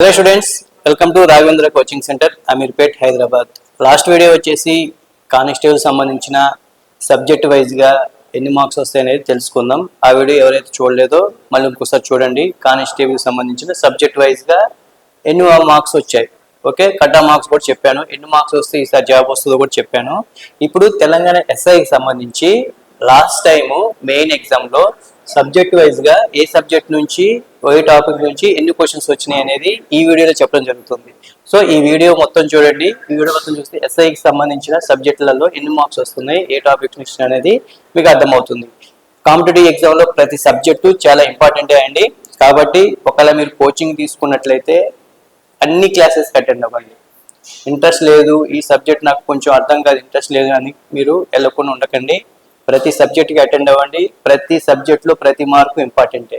Hello students welcome to Raghavendra coaching centre Ameerpet Hyderabad last video వచ్చేసి constable సంబంధించిన subject వైజ్గా ఎన్ని marks వస్తాయి అనేది తెలుసుకుందాం. ఆ వీడియో ఎవరైతే చూడలేదో మళ్ళీ ఇంకోసారి చూడండి. కానిస్టేబుల్ సంబంధించిన సబ్జెక్ట్ వైజ్గా ఎన్ని మార్క్స్ వచ్చాయి. ఓకే కట్టా మార్క్స్ కూడా చెప్పాను. ఎన్ని మార్క్స్ వస్తే ఈసారి జాబ్ వస్తుందో కూడా చెప్పాను. ఇప్పుడు తెలంగాణ ఎస్ఐకి సంబంధించి లాస్ట్ టైము మెయిన్ ఎగ్జామ్లో సబ్జెక్ట్ వైజ్గా ఏ సబ్జెక్ట్ నుంచి ఏ టాపిక్ నుంచి ఎన్ని క్వశ్చన్స్ వచ్చినాయి అనేది ఈ వీడియోలో చెప్పడం జరుగుతుంది. సో ఈ వీడియో మొత్తం చూడండి. ఈ వీడియో మొత్తం చూస్తే ఎస్ఐకి సంబంధించిన సబ్జెక్టులలో ఎన్ని మార్క్స్ వస్తున్నాయి ఏ టాపిక్ నుంచి అనేది మీకు అర్థమవుతుంది. కాంపిటేటివ్ ఎగ్జామ్లో ప్రతి సబ్జెక్టు చాలా ఇంపార్టెంటే అండి. కాబట్టి ఒకవేళ మీరు కోచింగ్ తీసుకున్నట్లయితే అన్ని క్లాసెస్ అటెండ్ అవ్వండి. ఇంట్రెస్ట్ లేదు. ఈ సబ్జెక్ట్ నాకు కొంచెం అర్థం కాదు. ఇంట్రెస్ట్ లేదు అని మీరు వెళ్ళకుండా ఉండకండి. ప్రతి సబ్జెక్ట్కి అటెండ్ అవ్వండి. ప్రతి సబ్జెక్ట్లో ప్రతి మార్కు ఇంపార్టెంటే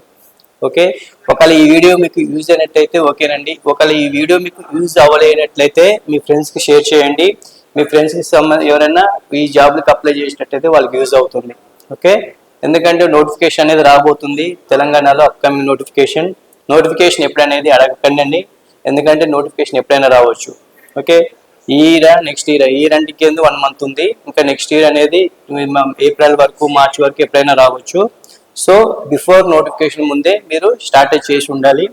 ఓకే ఒకవేళ ఈ వీడియో మీకు యూజ్ అయినట్లయితే ఓకేనండి. ఒకవేళ ఈ వీడియో మీకు యూజ్ అవ్వలేనట్లయితే మీ ఫ్రెండ్స్కి షేర్ చేయండి. మీ ఫ్రెండ్స్కి సంబంధ ఎవరైనా ఈ జాబ్లకు అప్లై చేసినట్లయితే వాళ్ళకి యూజ్ అవుతుంది. ఓకే ఎందుకంటే నోటిఫికేషన్ అనేది రాబోతుంది. తెలంగాణలో అప్కమింగ్ నోటిఫికేషన్ నోటిఫికేషన్ ఎప్పుడనేది అడగకండి అండి. ఎందుకంటే నోటిఫికేషన్ ఎప్పుడైనా రావచ్చు. ఓకే ఈ ఇయర్ నెక్స్ట్ ఇయర్ ఈ రెండుకి ఎందుకు వన్ మంత్ ఉంది. ఇంకా నెక్స్ట్ ఇయర్ అనేది ఏప్రిల్ వరకు మార్చ్ వరకు ఎప్పుడైనా రావచ్చు. సో బిఫోర్ నోటిఫికేషన్ ముందే మీరు స్టార్ట్ చేసి ఉండాలి.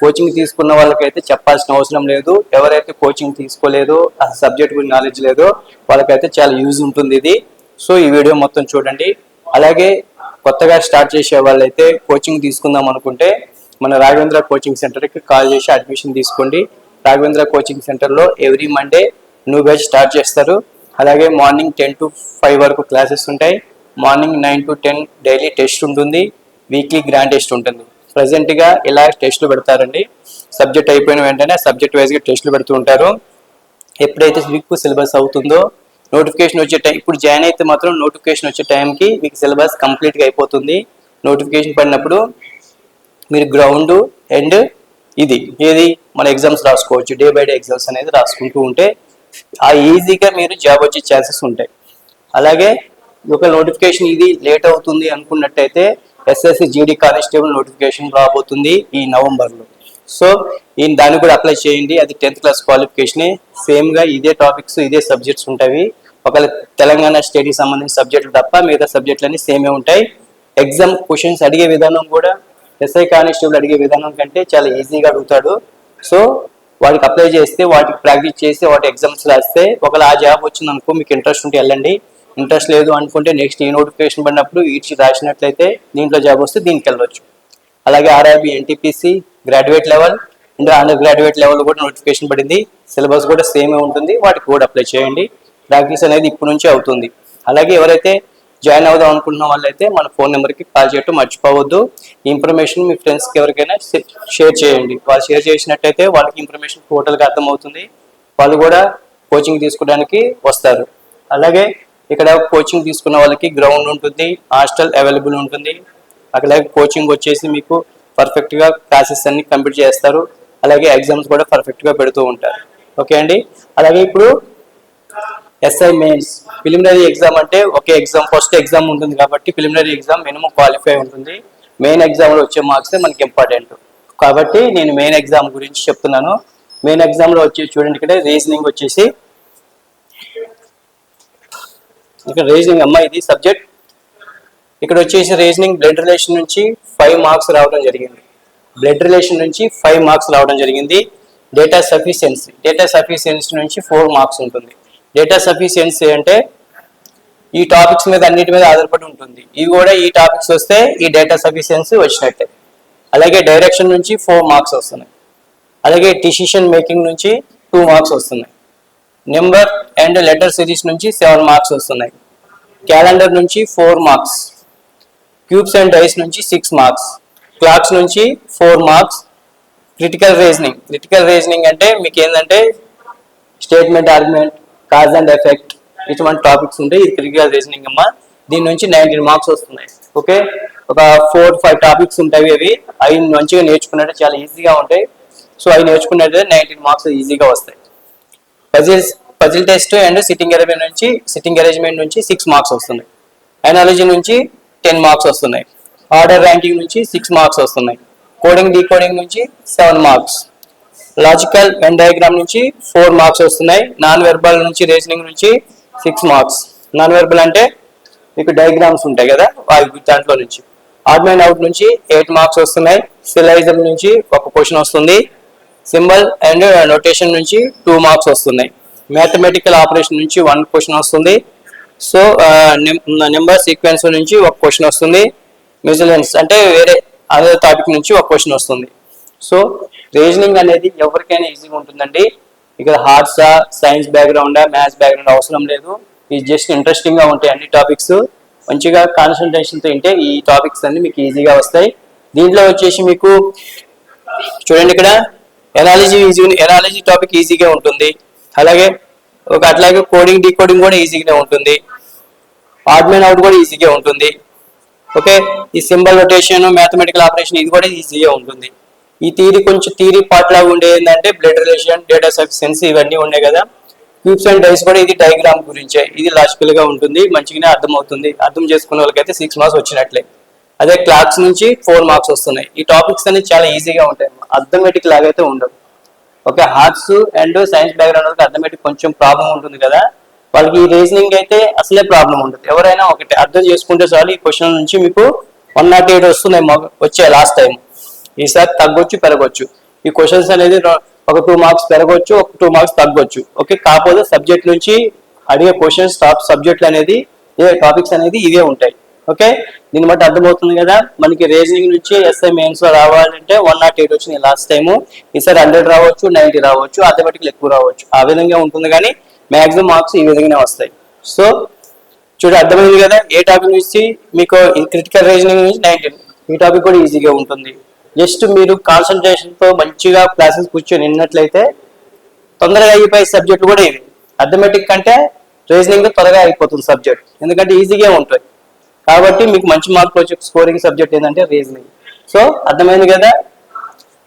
కోచింగ్ తీసుకున్న వాళ్ళకైతే చెప్పాల్సిన అవసరం లేదు. ఎవరైతే కోచింగ్ తీసుకోలేదో ఆ సబ్జెక్ట్ గురించి నాలెడ్జ్ లేదో వాళ్ళకైతే చాలా యూజ్ ఉంటుంది ఇది. సో ఈ వీడియో మొత్తం చూడండి. అలాగే కొత్తగా స్టార్ట్ చేసే వాళ్ళైతే కోచింగ్ తీసుకుందాం అనుకుంటే మన రాఘవేంద్ర కోచింగ్ సెంటర్కి కాల్ చేసి అడ్మిషన్ తీసుకోండి. రాఘవేంద్ర కోచింగ్ సెంటర్లో every Monday new batch start చేస్తారు. అలాగే మార్నింగ్ టెన్ టు ఫైవ్ వరకు క్లాసెస్ ఉంటాయి. Morning nine to ten daily test ఉంటుంది. వీక్లీ గ్రాండ్ టెస్ట్ ఉంటుంది. ప్రజెంట్గా ఇలా టెస్ట్లు పెడతారండి? సబ్జెక్ట్ అయిపోయిన వెంటనే సబ్జెక్ట్ వైజ్గా టెస్ట్లు పెడుతూ ఉంటారు. ఎప్పుడైతే మీకు సిలబస్ అవుతుందో నోటిఫికేషన్ వచ్చే టైం ఇప్పుడు జాయిన్ అయితే మాత్రం నోటిఫికేషన్ వచ్చే టైంకి మీకు సిలబస్ కంప్లీట్గా అయిపోతుంది. నోటిఫికేషన్ పడినప్పుడు మీరు గ్రౌండ్ అండ్ ఇది ఏది మన ఎగ్జామ్స్ రాసుకోవచ్చు డే బై డే ఎగ్జామ్స్ అనేది రాసుకుంటూ ఉంటే ఆ ఈజీగా మీరు జాబ్ వచ్చే ఛాన్సెస్ ఉంటాయి. అలాగే ఒక నోటిఫికేషన్ ఇది లేట్ అవుతుంది అనుకున్నట్టయితే ఎస్ఎస్సి జీడీ కానిస్టేబుల్ నోటిఫికేషన్ రాబోతుంది ఈ నవంబర్లో. సో ఈ దాన్ని కూడా అప్లై చేయండి. అది టెన్త్ క్లాస్ క్వాలిఫికేషనే సేమ్గా ఇదే టాపిక్స్ ఇదే సబ్జెక్ట్స్ ఉంటాయి. ఒకవేళ తెలంగాణ స్టేట్కి సంబంధించిన సబ్జెక్టులు తప్ప మిగతా సబ్జెక్టులన్నీ సేమే ఉంటాయి. ఎగ్జామ్ క్వశ్చన్స్ అడిగే విధానం కూడా ఎస్ఐ కానిస్టేబుల్ అడిగే విధానం కంటే చాలా ఈజీగా అడుగుతాడు. సో వాటికి అప్లై చేస్తే వాటికి ప్రాక్టీస్ చేసి వాటి ఎగ్జామ్స్ రాస్తే ఒకవేళ ఆ జాబ్ వచ్చిందనుకో మీకు ఇంట్రెస్ట్ ఉంటే వెళ్ళండి. ఇంట్రెస్ట్ లేదు అనుకుంటే నెక్స్ట్ ఈ నోటిఫికేషన్ పడినప్పుడు ఈడ్చి రాసినట్లయితే దీంట్లో జాబ్ వస్తే దీనికి వెళ్ళవచ్చు అలాగే RRB NTPC graduate level and under graduate level కూడా నోటిఫికేషన్ పడింది. సిలబస్ కూడా సేమే ఉంటుంది. వాటికి కూడా అప్లై చేయండి. ప్రాక్టీస్ అనేది ఇప్పటి నుంచి అవుతుంది. అలాగే ఎవరైతే జాయిన్ అవుదాం అనుకుంటున్న వాళ్ళైతే మన ఫోన్ నెంబర్కి కాల్ చేయటం మర్చిపోవద్దు. ఈ ఇన్ఫర్మేషన్ మీ ఫ్రెండ్స్కి ఎవరికైనా షేర్ చేయండి. వాళ్ళు షేర్ చేసినట్టయితే వాళ్ళకి ఇన్ఫర్మేషన్ టోటల్గా అర్థమవుతుంది. వాళ్ళు కూడా కోచింగ్ తీసుకోవడానికి వస్తారు. అలాగే ఇక్కడ కోచింగ్ తీసుకున్న వాళ్ళకి గ్రౌండ్ ఉంటుంది హాస్టల్ అవైలబుల్ ఉంటుంది. అలాగే కోచింగ్ వచ్చేసి మీకు పర్ఫెక్ట్గా క్లాసెస్ అన్ని కంప్లీట్ చేస్తారు. అలాగే ఎగ్జామ్స్ కూడా పర్ఫెక్ట్గా పెడుతూ ఉంటారు. ఓకే అండి? అలాగే ఇప్పుడు ఎస్ఐ మెయిన్స్ ప్రిలిమినరీ ఎగ్జామ్ అంటే ఒకే ఎగ్జామ్ ఫస్ట్ ఎగ్జామ్ ఉంటుంది కాబట్టి ప్రిలిమినరీ ఎగ్జామ్ మినిమం క్వాలిఫై ఉంటుంది. మెయిన్ ఎగ్జామ్లో వచ్చే మార్క్స్ మనకి ఇంపార్టెంట్ కాబట్టి నేను మెయిన్ ఎగ్జామ్ గురించి చెప్తున్నాను. మెయిన్ ఎగ్జామ్లో వచ్చి చూడండి ఇక్కడ రీజనింగ్ వచ్చేసి ఇక్కడ రీజనింగ్ అమ్మాయి ఇది సబ్జెక్ట్ ఇక్కడ వచ్చేసి రీజనింగ్ బ్లడ్ రిలేషన్ నుంచి ఫైవ్ మార్క్స్ రావడం జరిగింది. బ్లడ్ రిలేషన్ నుంచి ఫైవ్ మార్క్స్ రావడం జరిగింది. డేటా సఫిషియన్సీ డేటా సఫిషియన్సీ నుంచి ఫోర్ మార్క్స్ ఉంటుంది. డేటా సఫిషియన్సీ అంటే ఈ టాపిక్స్ మీద అన్నిటి మీద ఆధారపడి ఉంటుంది. ఇవి కూడా ఈ టాపిక్స్ వస్తే ఈ డేటా సఫిషియన్సీ వచ్చినట్టే. అలాగే డైరెక్షన్ నుంచి ఫోర్ మార్క్స్ వస్తున్నాయి. అలాగే డిసిషన్ మేకింగ్ నుంచి టూ మార్క్స్ వస్తున్నాయి. నెంబర్ అండ్ లెటర్ సిరీస్ నుంచి సెవెన్ మార్క్స్ వస్తున్నాయి. క్యాలెండర్ నుంచి four marks cubes and dice నుంచి సిక్స్ మార్క్స్ క్లాక్స్ నుంచి four marks critical reasoning critical reasoning అంటే మీకు ఏంటంటే statement argument cause and effect ఇటువంటి టాపిక్స్ ఉంటాయి ఇది క్రిటికల్ రీజనింగ్ అమ్మా దీని నుంచి నైన్టీన్ మార్క్స్ వస్తున్నాయి. ఓకే ఒక ఫోర్ ఫైవ్ టాపిక్స్ ఉంటాయి అవి. అవి మంచిగా నేర్చుకున్నట్టు చాలా ఈజీగా ఉంటాయి. సో అవి నేర్చుకున్నట్టు నైన్టీన్ మార్క్స్ ఈజీగా వస్తాయి. Puzzles puzzle test and sitting arrangement నుంచి సిట్టింగ్ అరేంజ్మెంట్ నుంచి సిక్స్ మార్క్స్ వస్తున్నాయి. ఎనాలజీ నుంచి టెన్ మార్క్స్ వస్తున్నాయి. ఆర్డర్ ర్యాంకింగ్ నుంచి సిక్స్ మార్క్స్ వస్తున్నాయి. కోడింగ్ డీకోడింగ్ నుంచి seven marks logical venn diagram నుంచి ఫోర్ మార్క్స్ వస్తున్నాయి. నాన్ వెర్బల్ నుంచి రీజనింగ్ నుంచి సిక్స్ మార్క్స్. నాన్ వెర్బల్ అంటే మీకు డయాగ్రామ్స్ ఉంటాయి కదా అవి దాంట్లో నుంచి. ఆర్మైన్ అవుట్ నుంచి ఎయిట్ మార్క్స్ వస్తున్నాయి. సిలైజర్ నుంచి ఒక క్వశ్చన్ వస్తుంది. సింబల్ అండ్ నోటేషన్ నుంచి టూ మార్క్స్ వస్తున్నాయి. మ్యాథమెటికల్ ఆపరేషన్ నుంచి వన్ క్వశ్చన్ వస్తుంది. సో నెంబర్ సీక్వెన్స్ నుంచి ఒక క్వశ్చన్ వస్తుంది. మిజిలెన్స్ అంటే వేరే అదే టాపిక్ నుంచి ఒక క్వశ్చన్ వస్తుంది. సో రీజనింగ్ అనేది ఎవరికైనా ఈజీగా ఉంటుందండి. ఇక్కడ హార్ట్సా సైన్స్ బ్యాక్గ్రౌండా మ్యాథ్స్ బ్యాక్గ్రౌండ్ అవసరం లేదు. ఇది జస్ట్ ఇంట్రెస్టింగ్గా ఉంటాయి అన్ని టాపిక్స్ మంచిగా కాన్సన్ట్రేషన్తో ఉంటే ఈ టాపిక్స్ అన్ని మీకు ఈజీగా వస్తాయి. దీంట్లో వచ్చేసి మీకు చూడండి ఇక్కడ ఎనాలజీ ఈజీ ఎనాలజీ టాపిక్ ఈజీగా ఉంటుంది. అలాగే ఒక అట్లాగే కోడింగ్ డీకోడింగ్ కూడా ఈజీగానే ఉంటుంది. ఆడ్మెన్ అవుట్ కూడా ఈజీగా ఉంటుంది. ఓకే ఈ సింబల్ రొటేషన్ మ్యాథమెటికల్ ఆపరేషన్ ఇది కూడా ఈజీగా ఉంటుంది. ఈ థీరీ కొంచెం థీరీ పార్ట్ లాగా ఉండే ఏంటంటే బ్లడ్ రిలేషన్ డేటా సఫిషియన్సీ ఇవన్నీ ఉన్నాయి కదా. క్యూబ్స్ అండ్ డైస్ కూడా ఇది డయాగ్రామ్ గురించే. ఇది లాజికల్గా ఉంటుంది మంచిగానే అర్థమవుతుంది. అర్థం చేసుకున్న వాళ్ళకైతే సిక్స్ మార్క్స్ వచ్చినట్లే. అదే క్లాక్స్ నుంచి ఫోర్ మార్క్స్ వస్తున్నాయి. ఈ టాపిక్స్ అనేవి చాలా ఈజీగా ఉంటాయి. అర్థమెటిక్ లాగైతే ఉండవు. Okay arts and science background వాళ్ళకి అర్థమెటిక్ కొంచెం ప్రాబ్లం ఉంటుంది కదా. వాళ్ళకి ఈ రీజనింగ్ అయితే అసలే ప్రాబ్లం ఉండదు. ఎవరైనా ఒకటి అర్థం చేసుకుంటే చాలు ఈ క్వశ్చన్ నుంచి మీకు వన్ నాట్ ఎయిట్ వస్తున్నాయి వచ్చే లాస్ట్ టైం ఈసారి తగ్గొచ్చు పెరగొచ్చు. ఈ క్వశ్చన్స్ అనేది ఒక టూ మార్క్స్ పెరగొచ్చు ఒక టూ మార్క్స్ తగ్గొచ్చు. ఓకే కాకపోతే సబ్జెక్ట్ నుంచి అడిగే క్వశ్చన్స్ టాప్ సబ్జెక్టులు అనేది ఏ టాపిక్స్ అనేది ఇవే ఉంటాయి. ఓకే దీన్ని బట్టి అర్థమవుతుంది కదా? మనకి రీజనింగ్ నుంచి ఎస్ఐ మెయిన్స్లో రావాలంటే వన్ నాట్ ఎయిట్ వచ్చింది లాస్ట్ టైం ఈసారి హండ్రెడ్ రావచ్చు నైన్టీ రావచ్చు ఆటోమేటిక్ ఎక్కువ రావచ్చు. ఆ విధంగా ఉంటుంది కానీ మాక్సిమం మార్క్స్ ఈ విధంగానే వస్తాయి. సో చూడ అర్థమైంది కదా? ఏ టాపిక్ నుంచి మీకు క్రిటికల్ రీజనింగ్ నుంచి నైన్టీన్ ఈ టాపిక్ కూడా ఈజీగా ఉంటుంది. జస్ట్ మీరు కాన్సన్ట్రేషన్తో మంచిగా క్లాసెస్ కూర్చొని విన్నట్లయితే తొందరగా అయిపోయే సబ్జెక్ట్ కూడా ఇవి అథమెటిక్ కంటే రీజనింగ్ త్వరగా అయిపోతుంది సబ్జెక్ట్ ఎందుకంటే ఈజీగా ఉంటుంది. కాబట్టి మీకు మంచి మార్కులు వచ్చే స్కోరింగ్ సబ్జెక్ట్ ఏంటంటే రీజనింగ్ సో అర్థమైంది కదా?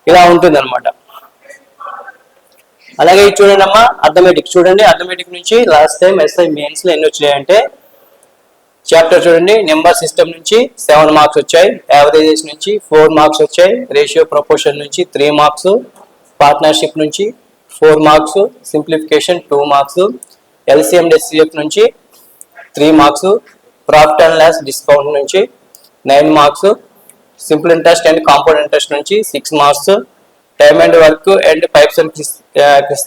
ఇలా ఉంటుంది అనమాట అలాగే ఇది చూడండి అమ్మా అథమెటిక్ చూడండి అథమెటిక్ నుంచి లాస్ట్ టైం ఎస్ఐ మెయిన్స్లో ఎన్ని వచ్చాయంటే చాప్టర్ చూడండి. నెంబర్ సిస్టమ్ నుంచి సెవెన్ మార్క్స్ వచ్చాయి. యావరేజెస్ నుంచి ఫోర్ మార్క్స్ వచ్చాయి. రేషియో ప్రపోర్షన్ నుంచి త్రీ మార్క్స్ పార్ట్నర్షిప్ నుంచి four marks simplification two marks LCM HCF నుంచి three marks profit and loss discount నుంచి nine marks simple interest and compound interest నుంచి six marks time and work and pipes and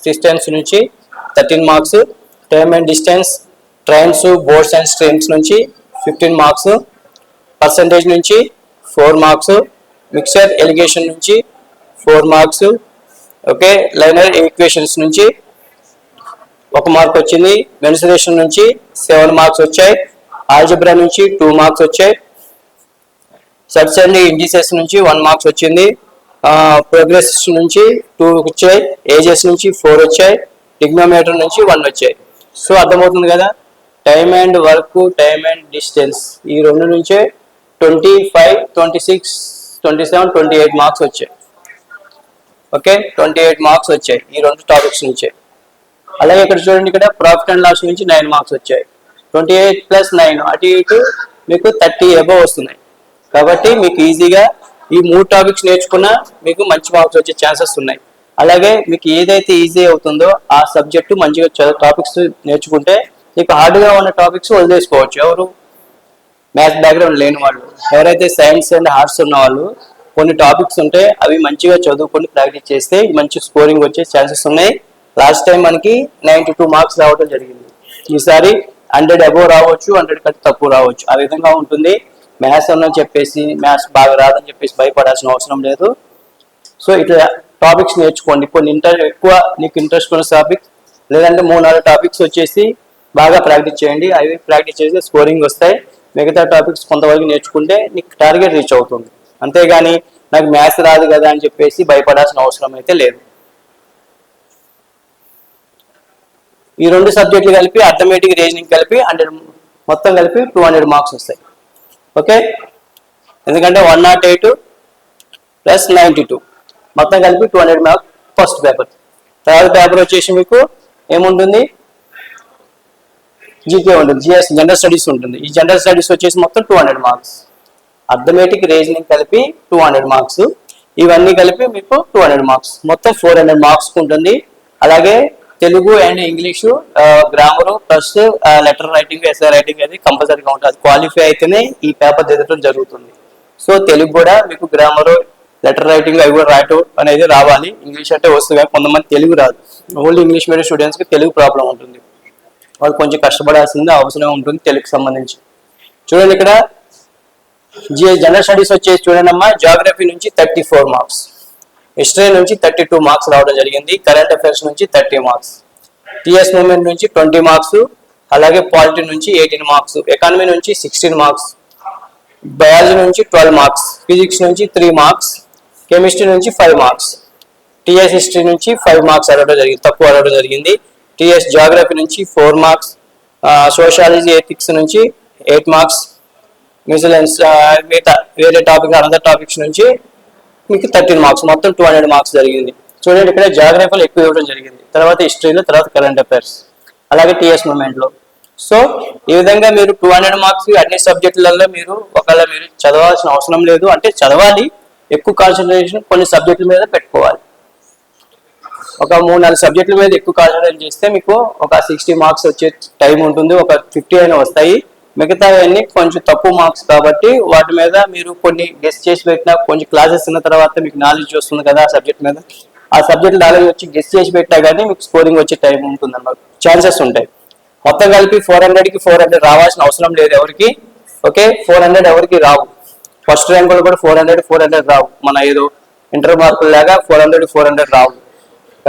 distance నుంచి thirteen marks time and distance trains boats and streams నుంచి fifteen marks percentage నుంచి four marks mixture alligation నుంచి four marks okay? Linear equations నుంచి ఒక mark వచ్చింది. Mensuration నుంచి seven marks వచ్చాయి. Algebra నుంచి టూ మార్క్స్ వచ్చాయి. సబ్స్ అండ్ ఇండిసెస్ నుంచి వన్ మార్క్స్ వచ్చింది. ప్రోగ్రెస్ నుంచి టూ వచ్చాయి. ఏజెస్ నుంచి ఫోర్ వచ్చాయి. టిగ్నోమీటర్ నుంచి వన్ వచ్చాయి. సో అర్థమవుతుంది కదా? Time and work time and distance ఈ రెండు నుంచే twenty five twenty six twenty seven twenty eight marks వచ్చాయి. ఓకే ట్వంటీ ఎయిట్ మార్క్స్ వచ్చాయి ఈ రెండు టాపిక్స్ నుంచే. అలాగే ఇక్కడ చూడండి ఇక్కడ ప్రాఫిట్ అండ్ లాస్ నుంచి నైన్ మార్క్స్ వచ్చాయి. ట్వంటీ ఎయిట్ ప్లస్ నైన్ అటు ఇటు మీకు థర్టీ అబవ్ వస్తున్నాయి. కాబట్టి మీకు ఈజీగా ఈ మూడు టాపిక్స్ నేర్చుకున్నా మీకు మంచి మార్క్స్ వచ్చే ఛాన్సెస్ ఉన్నాయి. అలాగే మీకు ఏదైతే ఈజీ అవుతుందో ఆ సబ్జెక్టు మంచిగా టాపిక్స్ నేర్చుకుంటే నీకు హార్డ్గా ఉన్న టాపిక్స్ వదిలేసుకోవచ్చు. ఎవరు మ్యాథ్స్ బ్యాక్గ్రౌండ్ లేని వాళ్ళు ఎవరైతే సైన్స్ అండ్ ఆర్ట్స్ ఉన్న వాళ్ళు కొన్ని టాపిక్స్ ఉంటే అవి మంచిగా చదువుకొని ప్రాక్టీస్ చేస్తే మంచి స్కోరింగ్ వచ్చే ఛాన్సెస్ ఉన్నాయి. లాస్ట్ టైం మనకి నైంటీ టూ మార్క్స్ రావడం జరిగింది. ఈసారి హండ్రెడ్ అబోవ్ రావచ్చు హండ్రెడ్ కంటే తక్కువ రావచ్చు. ఆ విధంగా ఉంటుంది. మ్యాథ్స్ అన్న చెప్పేసి మ్యాథ్స్ బాగా రాదని చెప్పేసి భయపడాల్సిన అవసరం లేదు. సో ఇట్లా టాపిక్స్ నేర్చుకోండి. కొన్ని ఇంటర్ ఎక్కువ నీకు ఇంట్రెస్ట్ ఉన్న టాపిక్ లేదంటే మూడు నాలుగు టాపిక్స్ వచ్చేసి బాగా ప్రాక్టీస్ చేయండి. అవి ప్రాక్టీస్ చేస్తే స్కోరింగ్ వస్తాయి. మిగతా టాపిక్స్ కొంతవరకు నేర్చుకుంటే నీకు టార్గెట్ రీచ్ అవుతుంది. అంతేగాని నాకు మ్యాథ్స్ రాదు కదా అని చెప్పేసి భయపడాల్సిన అవసరం అయితే లేదు. ఈ రెండు సబ్జెక్టులు కలిపి అర్థమెటిక్ రీజనింగ్ కలిపి హండ్రెడ్ మొత్తం కలిపి టూ హండ్రెడ్ మార్క్స్ వస్తాయి. ఓకే? ఎందుకంటే one nought eight plus ninety two మొత్తం కలిపి two hundred marks first paper తర్వాత పేపర్ వచ్చేసి మీకు ఏముంటుంది? జీకే ఉంటుంది. జిఎస్ జనరల్ స్టడీస్ ఉంటుంది. ఈ జనరల్ స్టడీస్ వచ్చేసి మొత్తం two hundred marks arithmetic reasoning కలిపి టూ హండ్రెడ్ మార్క్స్ ఇవన్నీ కలిపి మీకు టూ హండ్రెడ్ మార్క్స్ మొత్తం ఫోర్ హండ్రెడ్ మార్క్స్ ఉంటుంది. అలాగే Telugu and English grammar plus letter writing SI writing అనేది కంపల్సరీగా ఉంటుంది. అది క్వాలిఫై అయితేనే ఈ పేపర్ దిద్దడం జరుగుతుంది. సో తెలుగు కూడా మీకు గ్రామరు లెటర్ రైటింగ్ అవి కూడా రాయటం అనేది రావాలి. ఇంగ్లీష్ అంటే వస్తుంది కొంతమంది తెలుగు రాదు. ఓన్లీ ఇంగ్లీష్ మీడియం స్టూడెంట్స్కి తెలుగు ప్రాబ్లం ఉంటుంది. వాళ్ళు కొంచెం కష్టపడాల్సింది అవసరం ఉంటుంది తెలుగుకి సంబంధించి. చూడండి ఇక్కడ జనరల్ స్టడీస్ వచ్చేసి చూడండి అమ్మా జాగ్రఫీ నుంచి థర్టీ ఫోర్ మార్క్స్ హిస్టరీ నుంచి థర్టీ టూ మార్క్స్ రావడం జరిగింది. కరెంట్ అఫైర్స్ నుంచి థర్టీ మార్క్స్ టిఎస్ మూమెంట్ నుంచి ట్వంటీ మార్క్స్ అలాగే పాలిటీ నుంచి ఎయిటీన్ మార్క్స్ ఎకానమీ నుంచి సిక్స్టీన్ మార్క్స్ బయాలజీ నుంచి ట్వెల్వ్ మార్క్స్ ఫిజిక్స్ నుంచి త్రీ మార్క్స్ కెమిస్ట్రీ నుంచి ఫైవ్ మార్క్స్ టిఎస్ హిస్టరీ నుంచి ఫైవ్ మార్క్స్ అడగడం జరిగింది తక్కువ అడగడం జరిగింది. టిఎస్ జాగ్రఫీ నుంచి ఫోర్ మార్క్స్ సోషాలజీ ఎథిక్స్ నుంచి ఎయిట్ మార్క్స్ న్యూజిలాండ్స్ మిగతా వేరే టాపిక్ అనదర్ టాపిక్స్ నుంచి మీకు థర్టీన్ మార్క్స్ మొత్తం టూ హండ్రెడ్ మార్క్స్ జరిగింది. చూడండి ఇక్కడ జాగ్రఫీలో ఎక్కువ ఇవ్వడం జరిగింది. తర్వాత హిస్టరీలో తర్వాత కరెంట్ అఫైర్స్ అలాగే టిఎస్ మూమెంట్లో. సో ఈ విధంగా మీరు టూ హండ్రెడ్ మార్క్స్ అన్ని సబ్జెక్టులలో మీరు ఒకవేళ మీరు చదవాల్సిన అవసరం లేదు అంటే చదవాలి. ఎక్కువ కాన్సన్ట్రేషన్ కొన్ని సబ్జెక్టుల మీద పెట్టుకోవాలి. ఒక మూడు నాలుగు సబ్జెక్టుల మీద ఎక్కువ కాన్సన్ట్రేట్ చేస్తే మీకు ఒక సిక్స్టీ మార్క్స్ వచ్చే టైం ఉంటుంది ఒక ఫిఫ్టీ అయినా వస్తాయి. మిగతావన్నీ కొంచెం తక్కువ మార్క్స్ కాబట్టి వాటి మీద మీరు కొన్ని గెస్ట్ చేసి పెట్టినా కొంచెం క్లాసెస్ ఉన్న తర్వాత మీకు నాలెడ్జ్ వస్తుంది కదా ఆ సబ్జెక్ట్ మీద. ఆ సబ్జెక్ట్ నాలెడ్జ్ వచ్చి గెస్ట్ చేసి పెట్టినా కానీ మీకు స్కోరింగ్ వచ్చే టైం ఉంటుంది అన్నమాట ఛాన్సెస్ ఉంటాయి. మొత్తం కలిపి ఫోర్ హండ్రెడ్కి ఫోర్ హండ్రెడ్ రావాల్సిన అవసరం లేదు ఎవరికి. ఓకే? ఫోర్ హండ్రెడ్ ఎవరికి రావు. ఫస్ట్ ర్యాంకులు కూడా ఫోర్ హండ్రెడ్ ఫోర్ హండ్రెడ్ రావు. మన ఏదో ఇంటర్ మార్కులు లాగా ఫోర్ హండ్రెడ్ ఫోర్ హండ్రెడ్ రావు.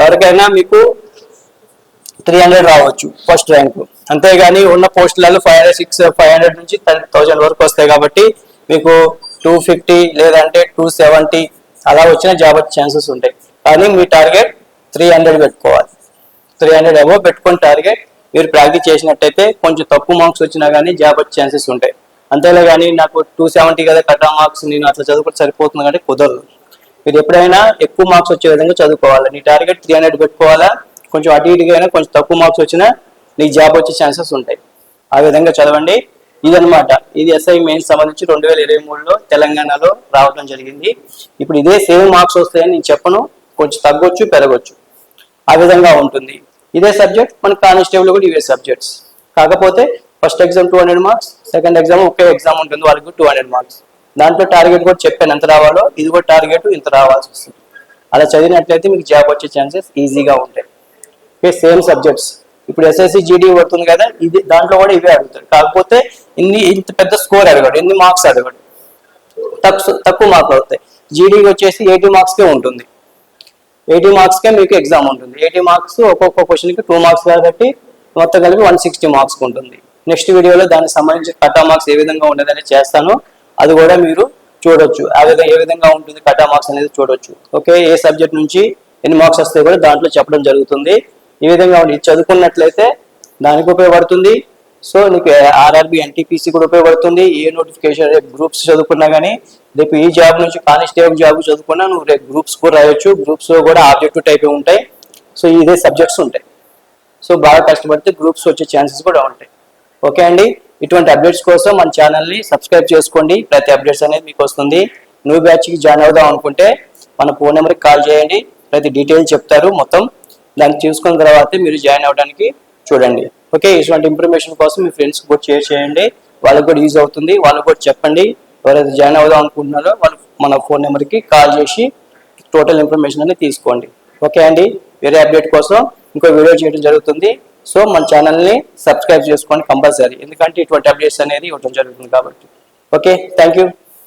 ఎవరికైనా మీకు త్రీ హండ్రెడ్ రావచ్చు ఫస్ట్ ర్యాంక్ అంతేగాని ఉన్న పోస్టులలో five hundred six five hundred నుంచి థౌజండ్ వరకు వస్తాయి కాబట్టి మీకు టూ ఫిఫ్టీ లేదంటే టూ సెవెంటీ అలా వచ్చిన జాబ్ ఛాన్సెస్ ఉంటాయి. కానీ మీ టార్గెట్ త్రీ హండ్రెడ్ పెట్టుకోవాలి. త్రీ హండ్రెడ్ అబో పెట్టుకుని టార్గెట్ మీరు ప్రాక్టీస్ చేసినట్టయితే కొంచెం తక్కువ మార్క్స్ వచ్చినా కానీ జాబ్ వచ్చే ఛాన్సెస్ ఉంటాయి. అంతేలే కానీ నాకు టూ సెవెంటీ కదా కట్ మార్క్స్ నేను అట్లా చదువుకుంటే సరిపోతుంది అంటే కుదరదు. మీరు ఎప్పుడైనా ఎక్కువ మార్క్స్ వచ్చే విధంగా చదువుకోవాలి. నీ టార్గెట్ త్రీ హండ్రెడ్ పెట్టుకోవాలా? కొంచెం అటు ఇటుగా అయినా కొంచెం తక్కువ మార్క్స్ వచ్చినా నీకు జాబ్ వచ్చే ఛాన్సెస్ ఉంటాయి. ఆ విధంగా చదవండి. ఇదనమాట ఇది ఎస్ఐ మెయిన్ సంబంధించి రెండు వేల ఇరవై మూడులో తెలంగాణలో రావడం జరిగింది. ఇప్పుడు ఇదే సేమ్ మార్క్స్ వస్తాయని నేను చెప్పను. కొంచెం తగ్గొచ్చు పెరగొచ్చు. ఆ విధంగా ఉంటుంది. ఇదే సబ్జెక్ట్ మన కానిస్టేబుల్ కూడా ఇవే సబ్జెక్ట్స్ కాకపోతే first exam two hundred marks second exam ఒకే ఎగ్జామ్ ఉంటుంది. వాళ్ళకి టూ హండ్రెడ్ మార్క్స్ దాంట్లో టార్గెట్ కూడా చెప్పాను. ఎంత రావాలో ఇది కూడా టార్గెట్ ఇంత రావాల్సి వస్తుంది. అలా చదివినట్లయితే మీకు జాబ్ వచ్చే ఛాన్సెస్ ఈజీగా ఉంటాయి. ఓకే సేమ్ సబ్జెక్ట్స్ ఇప్పుడు ఎస్ఎస్సి జీడీ పడుతుంది కదా ఇది దాంట్లో కూడా ఇవే అడుగుతాడు కాకపోతే ఇన్ని ఇంత పెద్ద స్కోర్ అడగడు ఎన్ని మార్క్స్ అడగడు. తక్కువ తక్కువ మార్కులు అవుతాయి. జీడీకి వచ్చేసి ఎయిటీ మార్క్స్కే ఉంటుంది. ఎయిటీ మార్క్స్కే మీకు ఎగ్జామ్ ఉంటుంది. ఎయిటీ మార్క్స్ ఒక్కొక్క క్వశ్చన్కి టూ మార్క్స్ కాబట్టి మొత్తం కలిపి వన్ సిక్స్టీ మార్క్స్ ఉంటుంది. నెక్స్ట్ వీడియోలో దానికి సంబంధించి కటా మార్క్స్ ఏ విధంగా ఉండదని చేస్తాను. అది కూడా మీరు చూడొచ్చు. ఆ విధంగా ఏ విధంగా ఉంటుంది కటా మార్క్స్ అనేది చూడొచ్చు. ఓకే ఏ సబ్జెక్ట్ నుంచి ఎన్ని మార్క్స్ వస్తాయి కూడా దాంట్లో చెప్పడం జరుగుతుంది. ఈ విధంగా ఉంది. ఇది చదువుకున్నట్లయితే దానికి ఉపయోగపడుతుంది. సో నీకు ఆర్ఆర్బి ఎన్టీపీసీ కూడా ఉపయోగపడుతుంది. ఏ నోటిఫికేషన్ రేపు గ్రూప్స్ చదువుకున్నా కానీ రేపు ఈ జాబ్ నుంచి కానిస్టేబుల్ జాబ్ చదువుకున్నా నువ్వు రేపు గ్రూప్స్ కూడా రాయొచ్చు. గ్రూప్స్ కూడా ఆబ్జెక్టివ్ టైప్ ఉంటాయి. సో ఇదే సబ్జెక్ట్స్ ఉంటాయి. సో బాగా కష్టపడితే గ్రూప్స్ వచ్చే ఛాన్సెస్ కూడా ఉంటాయి. ఓకే అండి? ఇటువంటి అప్డేట్స్ కోసం మన ఛానల్ని సబ్స్క్రైబ్ చేసుకోండి. ప్రతి అప్డేట్స్ అనేది మీకు వస్తుంది. న్యూ బ్యాచ్కి జాయిన్ అవుదాం అనుకుంటే మన ఫోన్ నెంబర్కి కాల్ చేయండి. ప్రతి డీటెయిల్ చెప్తారు మొత్తం. దాన్ని చూసుకున్న తర్వాత మీరు జాయిన్ అవ్వడానికి చూడండి. ఓకే ఇటువంటి ఇన్ఫర్మేషన్ కోసం మీ ఫ్రెండ్స్ కూడా షేర్ చేయండి. వాళ్ళకి కూడా యూజ్ అవుతుంది. వాళ్ళకి కూడా చెప్పండి. ఎవరైతే జాయిన్ అవుదాం అనుకుంటున్నారో వాళ్ళు మన ఫోన్ నెంబర్కి కాల్ చేసి టోటల్ ఇన్ఫర్మేషన్ అనేది తీసుకోండి. ఓకే అండి వేరే అప్డేట్ కోసం ఇంకో వీడియో చేయడం జరుగుతుంది. సో మన ఛానల్ని సబ్స్క్రైబ్ చేసుకోండి కంపల్సరీ. ఎందుకంటే ఇటువంటి అప్డేట్స్ అనేది ఇవ్వడం జరుగుతుంది కాబట్టి. Okay thank you